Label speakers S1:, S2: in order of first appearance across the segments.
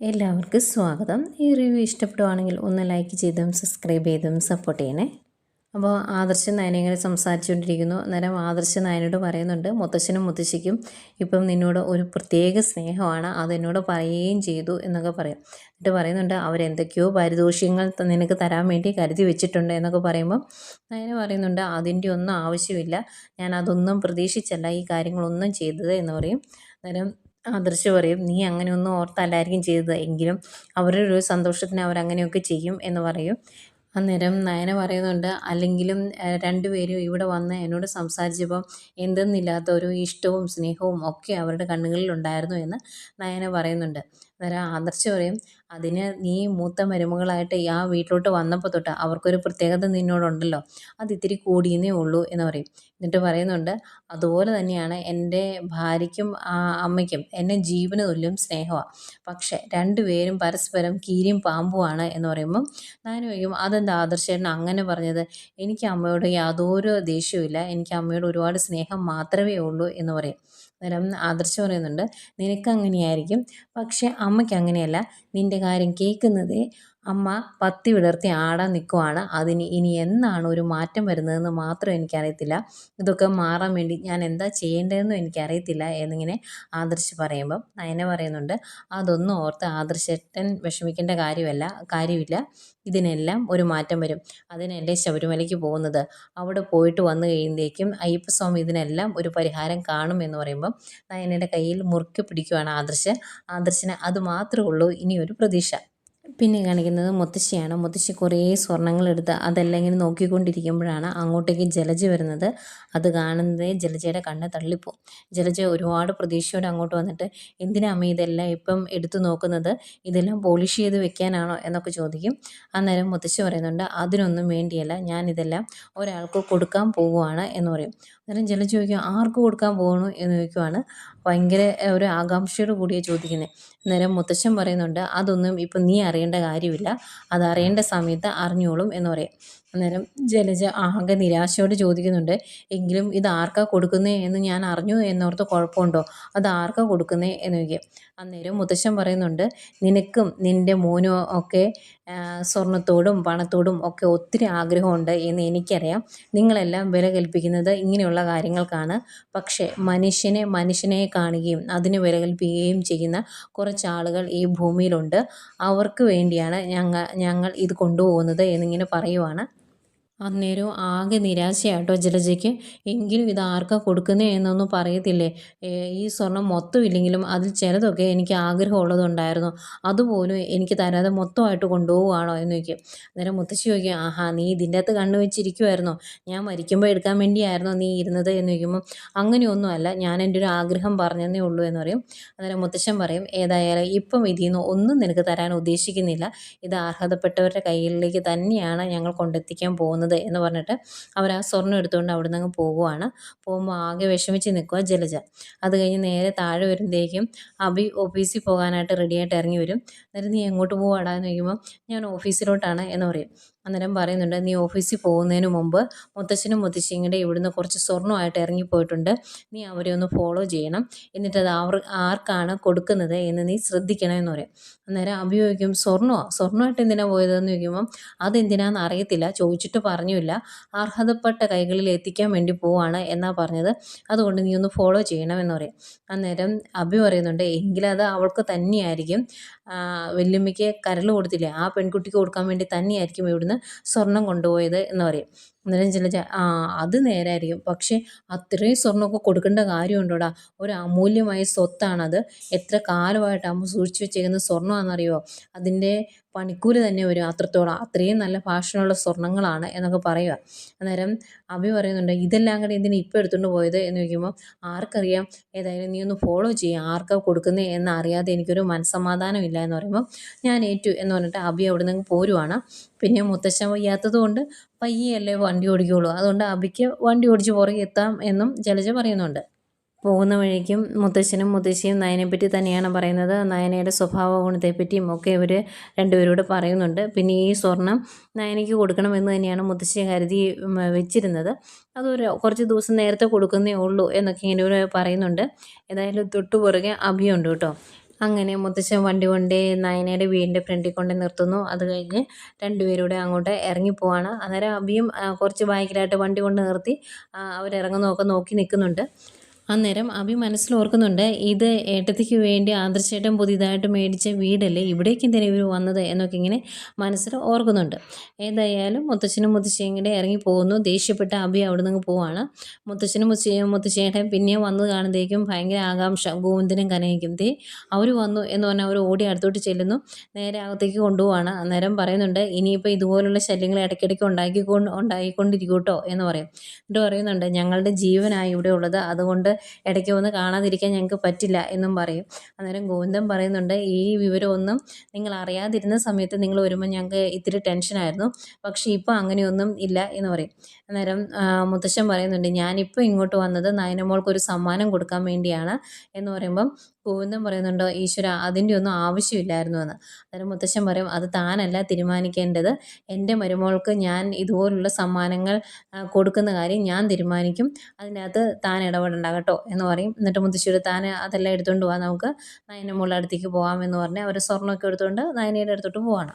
S1: എല്ലാവർക്കും സ്വാഗതം. ഈ റിവ്യൂ ഇഷ്ടപ്പെടുവാണെങ്കിൽ ഒന്ന് ലൈക്ക് ചെയ്തും സബ്സ്ക്രൈബ് ചെയ്തും സപ്പോർട്ട് ചെയ്യണേ. അപ്പോൾ ആദർശ നയനങ്ങനെ സംസാരിച്ചുകൊണ്ടിരിക്കുന്നു. അന്നേരം ആദർശ നായനോട് പറയുന്നുണ്ട് മുത്തശ്ശനും മുത്തശ്ശിക്കും ഇപ്പം നിന്നോട് ഒരു പ്രത്യേക സ്നേഹമാണ്. അതെന്നോട് പറയുകയും ചെയ്തു എന്നൊക്കെ പറയും. എന്നിട്ട് പറയുന്നുണ്ട് അവരെന്തൊക്കെയോ പാരിതോഷികങ്ങൾ നിനക്ക് തരാൻ വേണ്ടി കരുതി വെച്ചിട്ടുണ്ട് എന്നൊക്കെ പറയുമ്പോൾ നയന പറയുന്നുണ്ട് അതിന്റെ ഒന്നും ആവശ്യമില്ല. ഞാൻ അതൊന്നും പ്രതീക്ഷിച്ചല്ല ഈ കാര്യങ്ങളൊന്നും ചെയ്തത് എന്ന് പറയും. അന്നേരം ആദർശ് പറയും നീ അങ്ങനെയൊന്നും ഓർത്തല്ലായിരിക്കും ചെയ്തത്. എങ്കിലും അവരുടെ ഒരു സന്തോഷത്തിന് അവരങ്ങനെയൊക്കെ ചെയ്യും എന്ന് പറയും. അന്നേരം നയന പറയുന്നുണ്ട് അല്ലെങ്കിലും രണ്ടുപേരും ഇവിടെ വന്ന് എന്നോട് സംസാരിച്ചപ്പം എന്തെന്നില്ലാത്ത ഒരു ഇഷ്ടവും സ്നേഹവും ഒക്കെ അവരുടെ കണ്ണുകളിൽ ഉണ്ടായിരുന്നു എന്ന് നയന പറയുന്നുണ്ട്. അന്നേരം ആദർശ് പറയും അതിന് നീ മൂത്ത മരുമകളായിട്ട് ആ വീട്ടിലോട്ട് വന്നപ്പോൾ തൊട്ട് അവർക്കൊരു പ്രത്യേകത നിന്നോടുണ്ടല്ലോ. അത് ഇത്തിരി കൂടിയെന്നേ ഉള്ളൂ എന്ന് പറയും. എന്നിട്ട് പറയുന്നുണ്ട് അതുപോലെ തന്നെയാണ് എന്റെ ഭാര്യയ്ക്കും അമ്മയ്ക്കും എന്നെ ജീവന തുല്യം സ്നേഹമാണ് പക്ഷേ രണ്ടുപേരും പരസ്പരം കീരിയും പാമ്പുമാണ് എന്ന് പറയുമ്പം ഞാൻ ചോദിക്കും അതെന്താ ആദർശേട്ടൻ അങ്ങനെ പറഞ്ഞത്? എനിക്ക് അമ്മയോട് യാതൊരു ദേഷ്യവുമില്ല എനിക്ക് അമ്മയോട് ഒരുപാട് സ്നേഹം മാത്രമേ ഉള്ളൂ എന്ന് പറയും. അന്നേരം ആദർശ് പറയുന്നുണ്ട് നിനക്ക് അങ്ങനെയായിരിക്കും. പക്ഷേ അമ്മയ്ക്ക് അങ്ങനെയല്ല. നിന്റെ കാര്യം കേൾക്കുന്നതേ അമ്മ പത്തി വിടർത്തി ആടാൻ നിൽക്കുവാണ് അതിന് ഇനി എന്നാണ് ഒരു മാറ്റം വരുന്നതെന്ന് മാത്രം എനിക്കറിയത്തില്ല. ഇതൊക്കെ മാറാൻ വേണ്ടി ഞാൻ എന്താ ചെയ്യേണ്ടതെന്നും എനിക്കറിയത്തില്ല എന്നിങ്ങനെ ആദർശ് പറയുമ്പം നയനെ പറയുന്നുണ്ട്. അതൊന്നും ഓർത്ത് ആദർശട്ടൻ വിഷമിക്കേണ്ട കാര്യമല്ല കാര്യമില്ല. ഇതിനെല്ലാം ഒരു മാറ്റം വരും. അതിനല്ലേ ശബരിമലയ്ക്ക് പോകുന്നത്. അവിടെ പോയിട്ട് വന്നു കഴിയുമ്പോഴേക്കും അയ്യപ്പസ്വാമി ഇതിനെല്ലാം ഒരു പരിഹാരം കാണും എന്ന് പറയുമ്പം നയനയുടെ കയ്യിൽ മുറുക്കി പിടിക്കുവാണ് ആദർശ്. ആദർശിന് അത് മാത്രമേ ഉള്ളൂ. ഇനിയൊരു പ്രതീക്ഷ. പിന്നെ കാണിക്കുന്നത് മുത്തശ്ശിയാണ്. മുത്തശ്ശി കുറേ സ്വർണങ്ങളെടുത്ത് അതെല്ലാം ഇങ്ങനെ നോക്കിക്കൊണ്ടിരിക്കുമ്പോഴാണ് അങ്ങോട്ടേക്ക് ജലജ വരുന്നത്. അത് കാണുന്നതേ ജലജയുടെ കണ്ണ് തള്ളിപ്പോവും. ജലജ ഒരുപാട് പ്രതീക്ഷയോടെ അങ്ങോട്ട് വന്നിട്ട് എന്തിനാ അമ്മ ഇതെല്ലാം ഇപ്പം എടുത്തു നോക്കുന്നത്? ഇതെല്ലാം പോളിഷ് ചെയ്ത് വെക്കാനാണോ? എന്നൊക്കെ ചോദിക്കും. അന്നേരം മുത്തശ്ശി പറയുന്നുണ്ട് അതിനൊന്നും വേണ്ടിയല്ല. ഞാനിതെല്ലാം ഒരാൾക്ക് കൊടുക്കാൻ പോവുകയാണ് എന്ന് പറയും. അന്നേരം ചില ചോദിക്കും ആർക്ക് കൊടുക്കാൻ പോകണു എന്ന് ചോദിക്കുവാണ്. ഭയങ്കര ഒരു ആകാംക്ഷയോട് കൂടിയാണ് ചോദിക്കുന്നത് അന്നേരം മുത്തശ്ശൻ പറയുന്നുണ്ട് അതൊന്നും ഇപ്പം നീ അറിയേണ്ട കാര്യമില്ല. അത് അറിയേണ്ട സമയത്ത് അറിഞ്ഞോളും എന്ന് പറയും. അന്നേരം ജലജ ആകെ നിരാശയോട് ചോദിക്കുന്നുണ്ട് എങ്കിലും ഇത് ആർക്കാ കൊടുക്കുന്നേ എന്ന് ഞാൻ അറിഞ്ഞു എന്നോർത്ത് കുഴപ്പമുണ്ടോ? അത് ആർക്കാ കൊടുക്കുന്നേ? എന്ന് ചോദിക്കും. അന്നേരം മുത്തശ്ശൻ പറയുന്നുണ്ട് നിനക്കും നിന്റെ മോനും ഒക്കെ സ്വർണത്തോടും പണത്തോടും ഒക്കെ ഒത്തിരി ആഗ്രഹമുണ്ട് എന്ന് എനിക്കറിയാം. നിങ്ങളെല്ലാം വില കൽപ്പിക്കുന്നത് ഇങ്ങനെയുള്ള കാര്യങ്ങൾക്കാണ്. പക്ഷേ മനുഷ്യനെ മനുഷ്യനെ കാണുകയും അതിന് വില കൽപ്പിക്കുകയും ചെയ്യുന്ന കുറച്ച് ആളുകൾ ഈ ഭൂമിയിലുണ്ട്. അവർക്ക് വേണ്ടിയാണ് ഞങ്ങൾ ഞങ്ങൾ ഇത് കൊണ്ടുപോകുന്നത് എന്നിങ്ങനെ പറയുവാണ്. അന്നേരം ആകെ നിരാശയാട്ടോ ജലജയ്ക്ക്. എങ്കിലും ഇത് ആർക്കാ കൊടുക്കുന്നേ എന്നൊന്നും പറയത്തില്ലേ? ഈ സ്വർണം മൊത്തം ഇല്ലെങ്കിലും അതിൽ ചിലതൊക്കെ എനിക്ക് ആഗ്രഹമുള്ളതുണ്ടായിരുന്നു. അതുപോലും എനിക്ക് തരാതെ മൊത്തമായിട്ട് കൊണ്ടുപോവുകയാണോ എന്ന് ചോദിക്കും. അന്നേരം മുത്തശ്ശി ചോദിക്കും ആഹാ നീ ഇതിന്റെ അകത്ത് കണ്ണു വെച്ചിരിക്കുമായിരുന്നോ ഞാൻ മരിക്കുമ്പോൾ എടുക്കാൻ വേണ്ടിയായിരുന്നോ നീ ഇരുന്നത്? എന്ന് ചോദിക്കുമ്പോൾ അങ്ങനെയൊന്നുമല്ല. ഞാൻ എന്റെ ഒരു ആഗ്രഹം പറഞ്ഞതേ ഉള്ളൂ എന്ന് പറയും. അന്നേരം മുത്തശ്ശൻ പറയും ഏതായാലും ഇപ്പം ഇതിൽ നിന്ന് ഒന്നും നിനക്ക് തരാൻ ഉദ്ദേശിക്കുന്നില്ല. ഇത് അർഹതപ്പെട്ടവരുടെ കയ്യിലേക്ക് തന്നെയാണ് ഞങ്ങൾ കൊണ്ടെത്തിക്കാൻ പോകുന്നത്. എന്ന് പറഞ്ഞിട്ട് അവർ ആ സ്വർണം എടുത്തുകൊണ്ട് അവിടെ നിന്ന് അങ്ങ് പോകുവാണ് പോകുമ്പോൾ ആകെ വിഷമിച്ച് നിൽക്കുക ജലജ. അത് കഴിഞ്ഞ് നേരെ താഴെ വരുമ്പോഴേക്കും അബി ഓഫീസിൽ പോകാനായിട്ട് റെഡിയായിട്ട് ഇറങ്ങി വരും. എന്നിട്ട് നീ എങ്ങോട്ട് പോവാടാ എന്ന് ചോദിക്കുമ്പോൾ ഞാൻ ഓഫീസിലോട്ടാണ് എന്ന് പറയും. അന്നേരം പറയുന്നുണ്ട് നീ ഓഫീസിൽ പോകുന്നതിന് മുമ്പ് മുത്തച്ഛനും മുത്തശ്ശിയും കൂടെ ഇവിടുന്ന് കുറച്ച് സ്വർണമായിട്ട് ഇറങ്ങിപ്പോയിട്ടുണ്ട്. നീ അവരെ ഒന്ന് ഫോളോ ചെയ്യണം. എന്നിട്ട് അത് അവർ ആർക്കാണ് കൊടുക്കുന്നത് എന്ന് നീ ശ്രദ്ധിക്കണം എന്ന് പറയും. അന്നേരം അഭിയോഗിക്കും സ്വർണമോ? സ്വർണമായിട്ട് എന്തിനാണ് പോയതെന്ന്? ചോദിക്കുമ്പം അതെന്തിനാന്ന് അറിയത്തില്ല. ചോദിച്ചിട്ട് പറഞ്ഞില്ല. അർഹതപ്പെട്ട കൈകളിൽ എത്തിക്കാൻ വേണ്ടി പോവാണ് എന്നാ പറഞ്ഞത്. അതുകൊണ്ട് നീ ഒന്ന് ഫോളോ ചെയ്യണം എന്ന് പറയും. അന്നേരം അഭി പറയുന്നുണ്ട് എങ്കിലത് അവൾക്ക് തന്നെയായിരിക്കും. വല്യമ്മയ്ക്ക് കരൾ കൊടുത്തില്ലേ? ആ പെൺകുട്ടിക്ക് കൊടുക്കാൻ വേണ്ടി തന്നെയായിരിക്കും ഇവിടുന്ന് സ്വർണം കൊണ്ടുപോയത് എന്ന് പറയും. അന്നേരം ചില ആ അത് നേരായിരിക്കും. പക്ഷേ അത്രയും സ്വർണമൊക്കെ കൊടുക്കേണ്ട കാര്യമുണ്ടോടാ? ഒരു അമൂല്യമായ സ്വത്താണത്. എത്ര കാലമായിട്ട് അമ്മ സൂക്ഷിച്ചു വെച്ചേക്കുന്ന സ്വർണമാണെന്നറിയോ അതിന്റെ പണിക്കൂലി തന്നെ വരും അത്രത്തോളം. അത്രയും നല്ല ഫാഷനുള്ള സ്വർണങ്ങളാണ് എന്നൊക്കെ പറയുക. അന്നേരം അഭി പറയുന്നുണ്ട് ഇതെല്ലാം കൂടി എന്തിനാ ഇപ്പോൾ എടുത്തുകൊണ്ട് പോയത്? എന്ന് ചോദിക്കുമ്പോൾ ആർക്കറിയാം? ഏതായാലും നീ ഒന്ന് ഫോളോ ചെയ്യുക ആർക്കാ കൊടുക്കുന്നത് എന്നറിയാതെ എനിക്കൊരു മനസ്സമാധാനമില്ല എന്ന് പറയുമ്പോൾ ഞാൻ ഏറ്റു എന്ന് പറഞ്ഞിട്ട് അഭി അവിടെ നിന്ന് പോരുവാണ്. പിന്നെ മുത്തശ്ശൻ വയ്യാത്തത് കൊണ്ട് പയ്യല്ലേ വണ്ടി ഓടിക്കുകയുള്ളൂ അതുകൊണ്ട് അബിക്ക് വണ്ടി ഓടിച്ച് പുറകെ എത്താം എന്നും ജലജ പറയുന്നുണ്ട്. പോകുന്ന വഴിക്കും മുത്തശ്ശനും മുത്തശ്ശിയും നയനെപ്പറ്റി തന്നെയാണ് പറയുന്നത്. നയനയുടെ സ്വഭാവ ഗുണത്തെപ്പറ്റിയും ഒക്കെ ഇവർ രണ്ടുപേരോട് പറയുന്നുണ്ട്. പിന്നെ ഈ സ്വർണം നയനയ്ക്ക് കൊടുക്കണമെന്ന് തന്നെയാണ് മുത്തശ്ശി കരുതി വെച്ചിരുന്നത്. അതൊരു കുറച്ച് ദിവസം നേരത്തെ കൊടുക്കുന്നേ ഉള്ളൂ എന്നൊക്കെ ഇങ്ങനെ പറയുന്നുണ്ട്. ഏതായാലും തൊട്ടു പുറകെ അഭിയുണ്ട് കേട്ടോ. അങ്ങനെ മുത്തശ്ശൻ വണ്ടി കൊണ്ട് നയനയുടെ വീടിന്റെ ഫ്രണ്ടിൽ കൊണ്ട് നിർത്തുന്നു. അത് കഴിഞ്ഞ് രണ്ടുപേരൂടെ അങ്ങോട്ട് ഇറങ്ങിപ്പോവാണ് അന്നേരം അബിയും കുറച്ച് ബാക്കിലായിട്ട് വണ്ടി കൊണ്ട് നിർത്തി അവരിറങ്ങുന്നതൊക്കെ നോക്കി നിൽക്കുന്നുണ്ട്. അന്നേരം അഭി മനസ്സിൽ ഓർക്കുന്നുണ്ട് ഇത് ഏട്ടത്തിക്ക് വേണ്ടി ആദർശേട്ടൻ പുതിയതായിട്ട് മേടിച്ച വീടല്ലേ? ഇവിടേക്ക് എന്തിനാ ഇവർ വന്നത്? എന്നൊക്കെ ഇങ്ങനെ മനസ്സിൽ ഓർക്കുന്നുണ്ട്. ഏതായാലും മുത്തച്ഛനും മുത്തശ്ശിയും കൂടെ ഇറങ്ങി പോകുന്നു. ദേഷ്യപ്പെട്ട അഭി അവിടെ നിന്ന് പോവാണ്. മുത്തച്ഛനും മുത്തശ്ശിയും മുത്തശ്ശേട്ടൻ പിന്നെയും വന്ന് കാണുമ്പോഴേക്കും ഭയങ്കര ആകാംക്ഷ. ഗോവിന്ദനും കനയിക്കും ദേ അവർ വന്നു എന്ന് പറഞ്ഞാൽ അവർ ഓടി അടുത്തോട്ട് ചെല്ലുന്നു. നേരെ അകത്തേക്ക് കൊണ്ടുപോവാണ്. അന്നേരം പറയുന്നുണ്ട് ഇനിയിപ്പോൾ ഇതുപോലുള്ള ശല്യങ്ങൾ ഇടയ്ക്കിടയ്ക്ക് ഉണ്ടാക്കിക്കൊണ്ട് ഉണ്ടായിക്കൊണ്ടിരിക്കൂട്ടോ എന്ന് പറയും. എന്നിട്ട് പറയുന്നുണ്ട് ഞങ്ങളുടെ ജീവനായി ഇവിടെ ഉള്ളത്. അതുകൊണ്ട് ഇടയ്ക്ക് ഒന്ന് കാണാതിരിക്കാൻ ഞങ്ങൾക്ക് പറ്റില്ല എന്നും പറയും. അന്നേരം ഗോവിന്ദൻ പറയുന്നുണ്ട് ഈ വിവരമൊന്നും നിങ്ങൾ അറിയാതിരുന്ന സമയത്ത് നിങ്ങൾ വരുമ്പോൾ ഞങ്ങൾക്ക് ഇത്തിരി ടെൻഷനായിരുന്നു പക്ഷേ ഇപ്പോൾ അങ്ങനെയൊന്നും ഇല്ല എന്ന് പറയും. അന്നേരം മുത്തശ്ശൻ പറയുന്നുണ്ട് ഞാനിപ്പോൾ ഇങ്ങോട്ട് വന്നത് നയനമോൾക്ക് ഒരു സമ്മാനം കൊടുക്കാൻ വേണ്ടിയാണ് എന്ന് പറയുമ്പം ഗോവിന്ദൻ പറയുന്നുണ്ടോ ഈശ്വര അതിന്റെ ഒന്നും ആവശ്യമില്ലായിരുന്നു എന്ന്. അന്നേരം മുത്തശ്ശൻ പറയും അത് താനല്ല തീരുമാനിക്കേണ്ടത്. എന്റെ മരുമോൾക്ക് ഞാൻ ഇതുപോലുള്ള സമ്മാനങ്ങൾ കൊടുക്കുന്ന കാര്യം ഞാൻ തീരുമാനിക്കും. അതിനകത്ത് താൻ ഇടപെടണ്ട കേട്ടോ എന്ന് പറയും. എന്നിട്ട് മുത്തശ്ശൂർ താൻ അതെല്ലാം എടുത്തുകൊണ്ട് പോവാം നമുക്ക് നയനമോളുടെ അടുത്തേക്ക് പോകാമെന്ന് പറഞ്ഞ് അവർ സ്വർണമൊക്കെ എടുത്തുകൊണ്ട് നയനയുടെ അടുത്തോട്ട് പോവാണ്.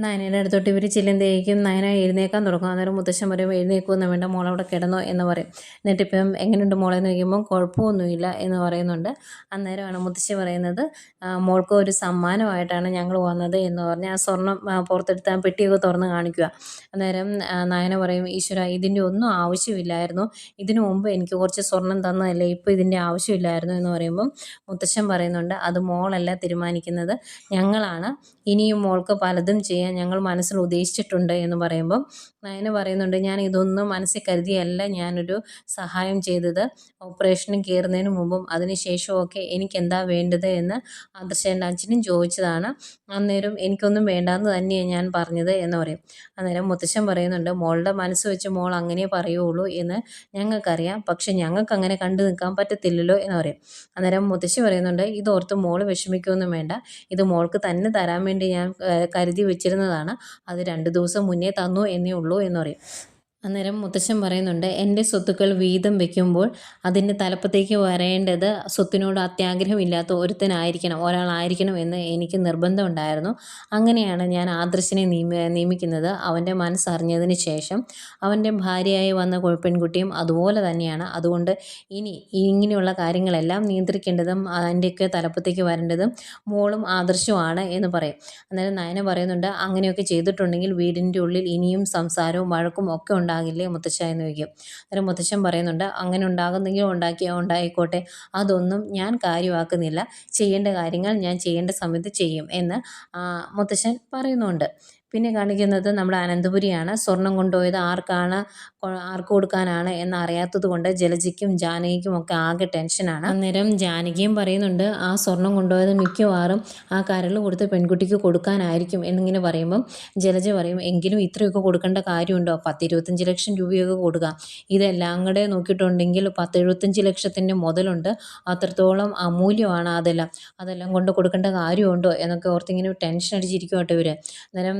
S1: നയനയുടെ അടുത്തോട്ട് ഇവർ ചെല്ലുമ്പോഴേക്കും നയന എഴുന്നേക്കാൻ തുടങ്ങും. അന്നേരം മുത്തശ്ശൻ പറയും എഴുന്നേക്കുമെന്ന് വേണ്ട അവിടെ കിടന്നോ എന്ന് പറയും. എന്നിട്ട് ഇപ്പം എങ്ങനെയുണ്ട് മോളെ എന്ന് ചോദിക്കുമ്പോൾ കുഴപ്പമൊന്നുമില്ല എന്ന് പറയുന്നുണ്ട്. അന്നേരമാണ് മുത്തശ്ശി പറയുന്നത് "ആ, മോൾക്ക് ഒരു സമ്മാനമായിട്ടാണ് ഞങ്ങൾ വന്നത് എന്ന് പറഞ്ഞ് ആ സ്വർണം പുറത്തെടുത്ത് ആ പെട്ടിയൊക്കെ തുറന്ന് കാണിക്കുക. അന്നേരം നയന പറയും ഈശ്വര ഇതിന്റെ ഒന്നും ആവശ്യമില്ലായിരുന്നു. ഇതിനു മുമ്പ് എനിക്ക് കുറച്ച് സ്വർണം തന്നതല്ലേ ഇപ്പോൾ ഇതിന്റെ ആവശ്യമില്ലായിരുന്നു എന്ന് പറയുമ്പം മുത്തശ്ശൻ പറയുന്നുണ്ട് അത് മോളല്ല തീരുമാനിക്കുന്നത്. ഞങ്ങളാണ് ഇനിയും മോൾക്ക് പലതും ചെയ്യാൻ ഞങ്ങൾ മനസ്സിൽ ഉദ്ദേശിച്ചിട്ടുണ്ട് എന്ന് പറയുമ്പം നയന പറയുന്നുണ്ട് ഞാൻ ഇതൊന്നും മനസ്സിൽ കരുതിയല്ല ഞാനൊരു സഹായം ചെയ്തത്. ഓപ്പറേഷന് കയറുന്നതിന് മുമ്പും അതിന് ഒക്കെ എനിക്ക് എന്താ വേണ്ടത്? എന്ന് ആദർശേന്റെ അച്ഛനും ചോദിച്ചതാണ്. അന്നേരം എനിക്കൊന്നും വേണ്ടാന്ന് തന്നെയാണ് ഞാൻ പറഞ്ഞത് എന്ന് പറയും. അന്നേരം മുത്തശ്ശൻ പറയുന്നുണ്ട് മോളുടെ മനസ്സ് വെച്ച് മോൾ അങ്ങനെ പറയുള്ളൂ എന്ന് ഞങ്ങൾക്കറിയാം. പക്ഷെ ഞങ്ങൾക്ക് അങ്ങനെ കണ്ടു നിൽക്കാൻ പറ്റത്തില്ലല്ലോ എന്ന് പറയും. അന്നേരം മുത്തശ്ശി പറയുന്നുണ്ട് ഇതോർത്ത് മോൾ വിഷമിക്കൊന്നും വേണ്ട. ഇത് മോൾക്ക് തന്നെ തരാൻ വേണ്ടി ഞാൻ കരുതി വെച്ചിരുന്നതാണ്. അത് രണ്ട് ദിവസം മുന്നേ തന്നു എന്നേ ഉള്ളൂ. എന്ന് പറയും. അന്നേരം മുത്തശ്ശൻ പറയുന്നുണ്ട് എന്റെ സ്വത്തുക്കൾ വീതം വെക്കുമ്പോൾ അതിന്റെ തലപ്പത്തേക്ക് വരേണ്ടത് സ്വത്തിനോട് അത്യാഗ്രഹമില്ലാത്ത ഒരുത്തനായിരിക്കണം ഒരാളായിരിക്കണം എന്ന് എനിക്ക് നിർബന്ധമുണ്ടായിരുന്നു അങ്ങനെയാണ് ഞാൻ ആദർശിനെ നിയമി നിയമിക്കുന്നത്. അവന്റെ മനസ്സറിഞ്ഞതിന് ശേഷം അവന്റെ ഭാര്യയായി വന്ന പെൺകുട്ടിയും അതുപോലെ തന്നെയാണ്. അതുകൊണ്ട് ഇനി ഇങ്ങനെയുള്ള കാര്യങ്ങളെല്ലാം നിയന്ത്രിക്കേണ്ടതും അതിന്റെയൊക്കെ തലപ്പത്തേക്ക് വരേണ്ടതും മോളും ആദർശവുമാണ് എന്ന് പറയും. അന്നേരം നയന പറയുന്നുണ്ട് അങ്ങനെയൊക്കെ ചെയ്തിട്ടുണ്ടെങ്കിൽ വീടിന്റെ ഉള്ളിൽ ഇനിയും സംസാരവും വഴക്കും ഒക്കെ ഉണ്ടാകില്ലേ? മുത്തശ്ശ എന്ന് ചോദിക്കും. അന്നേരം മുത്തശ്ശൻ പറയുന്നുണ്ട് അങ്ങനെ ഉണ്ടാകുന്നെങ്കിൽ ഉണ്ടാക്കി ഉണ്ടായിക്കോട്ടെ. അതൊന്നും ഞാൻ കാര്യമാക്കുന്നില്ല. ചെയ്യേണ്ട കാര്യങ്ങൾ ഞാൻ ചെയ്യേണ്ട സമയത്ത് ചെയ്യും എന്ന് മുത്തശ്ശൻ പറയുന്നുണ്ട്. പിന്നെ കാണിക്കുന്നത് നമ്മുടെ അനന്തപുരിയാണ്. സ്വർണം കൊണ്ടുപോയത് ആർക്കാണ് ആർക്ക് കൊടുക്കാനാണ് എന്ന് അറിയാത്തത് കൊണ്ട് ജലജയ്ക്കും ജാനകിക്കും ഒക്കെ ആകെ ടെൻഷനാണ് അന്നേരം ജാനകിയും പറയുന്നുണ്ട് ആ സ്വർണം കൊണ്ടുപോയത് മിക്കവാറും ആ കരൾ കൊടുത്ത് പെൺകുട്ടിക്ക് കൊടുക്കാനായിരിക്കും എന്നിങ്ങനെ പറയുമ്പം ജലജ പറയും എങ്കിലും ഇത്രയൊക്കെ കൊടുക്കേണ്ട കാര്യമുണ്ടോ? പത്ത് ഇരുപത്തഞ്ച് ലക്ഷം രൂപയൊക്കെ കൊടുക്കാം. ഇതെല്ലാം കൂടെ നോക്കിയിട്ടുണ്ടെങ്കിൽ പത്ത് എഴുപത്തഞ്ച് ലക്ഷത്തിന്റെ മുതലുണ്ട്. അത്രത്തോളം അമൂല്യമാണ് അതെല്ലാം. അതെല്ലാം കൊണ്ട് കൊടുക്കേണ്ട കാര്യമുണ്ടോ? എന്നൊക്കെ ഓർത്തിങ്ങനെ ടെൻഷൻ അടിച്ചിരിക്കും കേട്ടോ ഇവർ അന്നേരം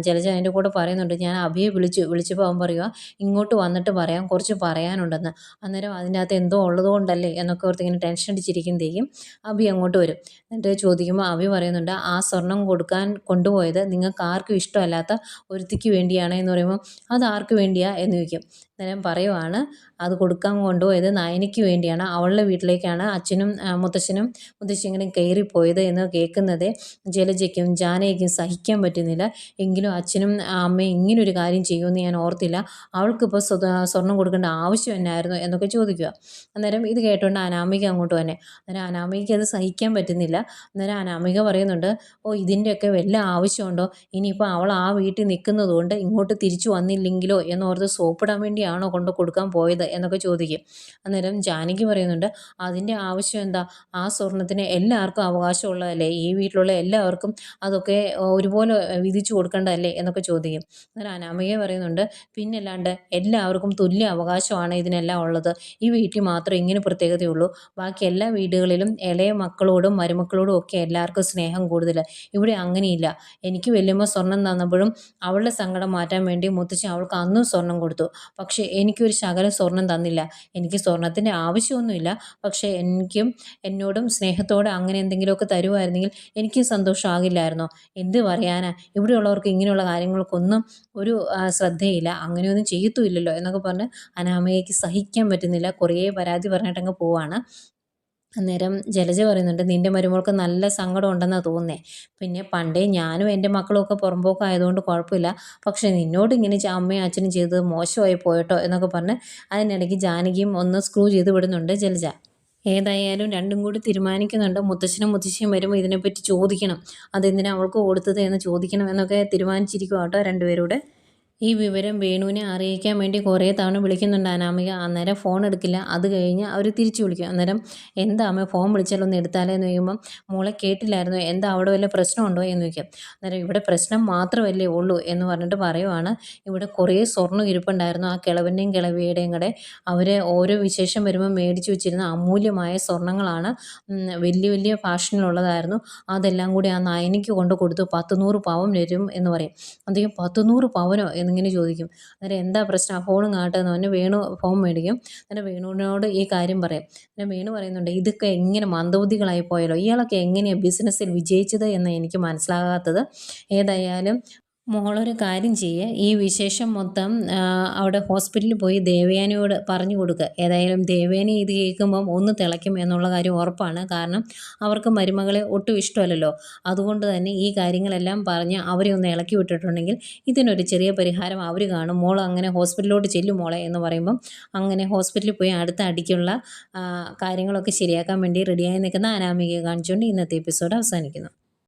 S1: ജലജ അതിന്റെ കൂടെ പറയുന്നുണ്ട് ഞാൻ അഭിയെ വിളിച്ചു വിളിച്ചപ്പോൾ അവൻ പറയുക ഇങ്ങോട്ട് വന്നിട്ട് പറയാം കുറച്ച് പറയാനുണ്ടെന്ന്. അന്നേരം അതിന്റെ അകത്ത് എന്തോ ഉള്ളത് കൊണ്ടല്ലേ എന്നൊക്കെ ഓർത്ത് ഇങ്ങനെ ടെൻഷൻ അടിച്ചിരിക്കുന്നതേക്കും അഭി അങ്ങോട്ട് വരും. എന്നിട്ട് ചോദിക്കുമ്പോൾ അഭി പറയുന്നുണ്ട് ആ സ്വർണം കൊടുക്കാൻ കൊണ്ടുപോയത് നിങ്ങൾക്ക് ആർക്കും ഇഷ്ടമല്ലാത്ത ഒരുത്തിക്ക് വേണ്ടിയാണ് എന്ന് പറയുമ്പോൾ അത് ആർക്ക് വേണ്ടിയാ? എന്ന് ചോദിക്കും. അന്നേരം പറയുവാണ്. അത് കൊടുക്കാൻ കൊണ്ടുപോയത് നയനയ്ക്ക് വേണ്ടിയാണ്. അവളുടെ വീട്ടിലേക്കാണ് അച്ഛനും മുത്തശ്ശനും മുത്തശ്ശിയും കയറിപ്പോയത് എന്ന് കേൾക്കുന്നത് ജലജയ്ക്കും ജാനയ്ക്കും സഹിക്കാൻ പറ്റുന്നില്ല. എങ്കിലും അച്ഛനും അമ്മയും ഇങ്ങനൊരു കാര്യം ചെയ്യുമെന്ന് ഞാൻ ഓർത്തില്ല. അവൾക്കിപ്പോൾ സ്വ സ്വർണം കൊടുക്കേണ്ട ആവശ്യം എന്നായിരുന്നു എന്നൊക്കെ ചോദിക്കുക. അന്നേരം ഇത് കേട്ടുകൊണ്ട് അനാമിക അങ്ങോട്ട് തന്നെ അന്നേരം അനാമികയ്ക്ക് അത് സഹിക്കാൻ പറ്റുന്നില്ല. അന്നേരം അനാമിക പറയുന്നുണ്ട് ഓ ഇതിന്റെയൊക്കെ വല്ല ആവശ്യമുണ്ടോ? ഇനിയിപ്പോൾ അവൾ ആ വീട്ടിൽ നിൽക്കുന്നതുകൊണ്ട് ഇങ്ങോട്ട് തിരിച്ചു വന്നില്ലെങ്കിലോ? എന്നോർത്ത് സോപ്പിടാൻ വേണ്ടിയാണോ കൊണ്ട് കൊടുക്കാൻ പോയത് എന്നൊക്കെ ചോദിക്കും. അന്നേരം ജാനകി പറയുന്നുണ്ട് അതിന്റെ ആവശ്യം എന്താ? ആ സ്വർണത്തിന് എല്ലാവർക്കും അവകാശമുള്ളതല്ലേ? ഈ വീട്ടിലുള്ള എല്ലാവർക്കും അതൊക്കെ ഒരുപോലെ വിധിച്ചു കൊടുക്കേണ്ടതല്ലേ? എന്നൊക്കെ ചോദിക്കും. അന്നേരം അനാമിക പറയുന്നുണ്ട് പിന്നല്ലാണ്ട് എല്ലാവർക്കും തുല്യ അവകാശമാണ് ഇതിനെല്ലാം ഉള്ളത്. ഈ വീട്ടിൽ മാത്രം ഇങ്ങനെ പ്രത്യേകതയുള്ളൂ. ബാക്കി എല്ലാ വീടുകളിലും ഇളയ മക്കളോടും മരുമക്കളോടും ഒക്കെ എല്ലാവർക്കും സ്നേഹം കൂടുതൽ. ഇവിടെ അങ്ങനെയില്ല. എനിക്ക് വലിയമ്മ സ്വർണം തന്നപ്പോഴും അവളുടെ സങ്കടം മാറ്റാൻ വേണ്ടി മുത്തശ്ശി അവൾക്ക് അന്നും സ്വർണം കൊടുത്തു. പക്ഷേ പക്ഷേ എനിക്കൊരു ശകലം സ്വർണം തന്നില്ല. എനിക്ക് സ്വർണത്തിന്റെ ആവശ്യമൊന്നുമില്ല. പക്ഷേ എനിക്കും എന്നോടും സ്നേഹത്തോടെ അങ്ങനെ എന്തെങ്കിലുമൊക്കെ തരുമായിരുന്നെങ്കിൽ എനിക്കും സന്തോഷമാകില്ലായിരുന്നോ? എന്ത് പറയാനാ? ഇവിടെയുള്ളവർക്ക് ഇങ്ങനെയുള്ള കാര്യങ്ങൾക്കൊന്നും ഒരു ശ്രദ്ധയില്ല. അങ്ങനെയൊന്നും ചെയ്യത്തുമില്ലല്ലോ എന്നൊക്കെ പറഞ്ഞ് അനാമയ്ക്ക് സഹിക്കാൻ പറ്റുന്നില്ല. കുറേ പരാതി പറഞ്ഞിട്ടങ്ങ് പോവാണ്. അന്നേരം ജലജ പറയുന്നുണ്ട് നിന്റെ മരുമോൾക്ക് നല്ല സങ്കടം ഉണ്ടെന്നാണ് തോന്നുന്നേ. പിന്നെ പണ്ടേ ഞാനും എന്റെ മക്കളും ഒക്കെ പുറമ്പോക്ക് ആയതുകൊണ്ട് കുഴപ്പമില്ല. പക്ഷേ നിന്നോട് ഇങ്ങനെ അമ്മയും അച്ഛനും ചെയ്തത് മോശമായി പോയിട്ടോ? എന്നൊക്കെ പറഞ്ഞ് അതിനിടയ്ക്ക് ജാനകിയും ഒന്ന് സ്ക്രൂ ചെയ്ത് വിടുന്നുണ്ട് ജലജ. ഏതായാലും രണ്ടും കൂടി തീരുമാനിക്കുന്നുണ്ട്. മുത്തശ്ശനും മുത്തശ്ശിയും വരുമ്പോൾ ഇതിനെപ്പറ്റി ചോദിക്കണം. അതെന്തിനാ അവൾക്ക് കൊടുത്തത് എന്ന് ചോദിക്കണം എന്നൊക്കെ തീരുമാനിച്ചിരിക്കും കേട്ടോ രണ്ടുപേരൂടെ. ഈ വിവരം വേണുവിനെ അറിയിക്കാൻ വേണ്ടി കുറേ തവണ വിളിക്കുന്നുണ്ട് അനാമിക. അന്നേരം ഫോൺ എടുക്കില്ല. അത് കഴിഞ്ഞ് അവർ തിരിച്ചു വിളിക്കും. അന്നേരം എന്താ അമ്മ ഫോൺ വിളിച്ചാലൊന്ന് എടുത്താലേ? എന്ന് ചോദിക്കുമ്പം മോളെ കേട്ടില്ലായിരുന്നു. എന്താ അവിടെ വല്ല പ്രശ്നമുണ്ടോ? എന്ന് ചോദിക്കാം. അന്നേരം ഇവിടെ പ്രശ്നം മാത്രമല്ലേ ഉള്ളൂ? എന്ന് പറഞ്ഞിട്ട് പറയുവാണ്. ഇവിടെ കുറേ സ്വർണം ഇരിപ്പുണ്ടായിരുന്നു. ആ കിളവന്റെയും കിളവിയുടെയും കൂടെ അവർ ഓരോ വിശേഷം വരുമ്പോൾ മേടിച്ച് വെച്ചിരുന്ന അമൂല്യമായ സ്വർണങ്ങളാണ് വലിയ വലിയ ഫാഷനിലുള്ളതായിരുന്നു. അതെല്ലാം കൂടി ആ നായനിക്ക് കൊണ്ട് കൊടുത്തു പത്ത് നൂറ് പവൻ വരും എന്ന് പറയും. അദ്ദേഹം പത്ത് നൂറ് പവനോ എന്നിങ്ങനെ ചോദിക്കും. അന്നേരം എന്താ പ്രശ്നം? ആ ഫോണും കാട്ടുമെന്ന് പറഞ്ഞ് വേണു ഫോൺ മേടിക്കും. അന്നേരം വേണുവിനോട് ഈ കാര്യം പറയും. അന്നേരം വേണു പറയുന്നുണ്ട് ഇതൊക്കെ എങ്ങനെ മന്ദബുദ്ധികളായി പോയാലോ? ഇയാളൊക്കെ എങ്ങനെയാണ് ബിസിനസ്സിൽ വിജയിച്ചത് എന്ന് എനിക്ക് മനസ്സിലാകാത്തത്. ഏതായാലും മോളൊരു കാര്യം ചെയ്യുക ഈ വിശേഷം മൊത്തം അവിടെ ഹോസ്പിറ്റലിൽ പോയി ദേവയാനിയോട് പറഞ്ഞു കൊടുക്കുക ഏതായാലും ദേവയാനി ഇത് കേൾക്കുമ്പം ഒന്ന് തിളയ്ക്കും എന്നുള്ള കാര്യം ഉറപ്പാണ്. കാരണം അവർക്ക് മരുമകളെ ഒട്ടും ഇഷ്ടമല്ലല്ലോ. അതുകൊണ്ട് തന്നെ ഈ കാര്യങ്ങളെല്ലാം പറഞ്ഞ് അവരെ ഒന്ന് ഇളക്കി വിട്ടിട്ടുണ്ടെങ്കിൽ ഇതിനൊരു ചെറിയ പരിഹാരം അവർ കാണും. മോൾ അങ്ങനെ ഹോസ്പിറ്റലിലോട്ട് ചെല്ലും മോളെ എന്ന് പറയുമ്പം അങ്ങനെ ഹോസ്പിറ്റലിൽ പോയി അടുത്ത അടിക്കുള്ള കാര്യങ്ങളൊക്കെ ശരിയാക്കാൻ വേണ്ടി റെഡിയായി നിൽക്കുന്ന അനാമികയെ കാണിച്ചുകൊണ്ട് ഇന്നത്തെ എപ്പിസോഡ് അവസാനിക്കുന്നു.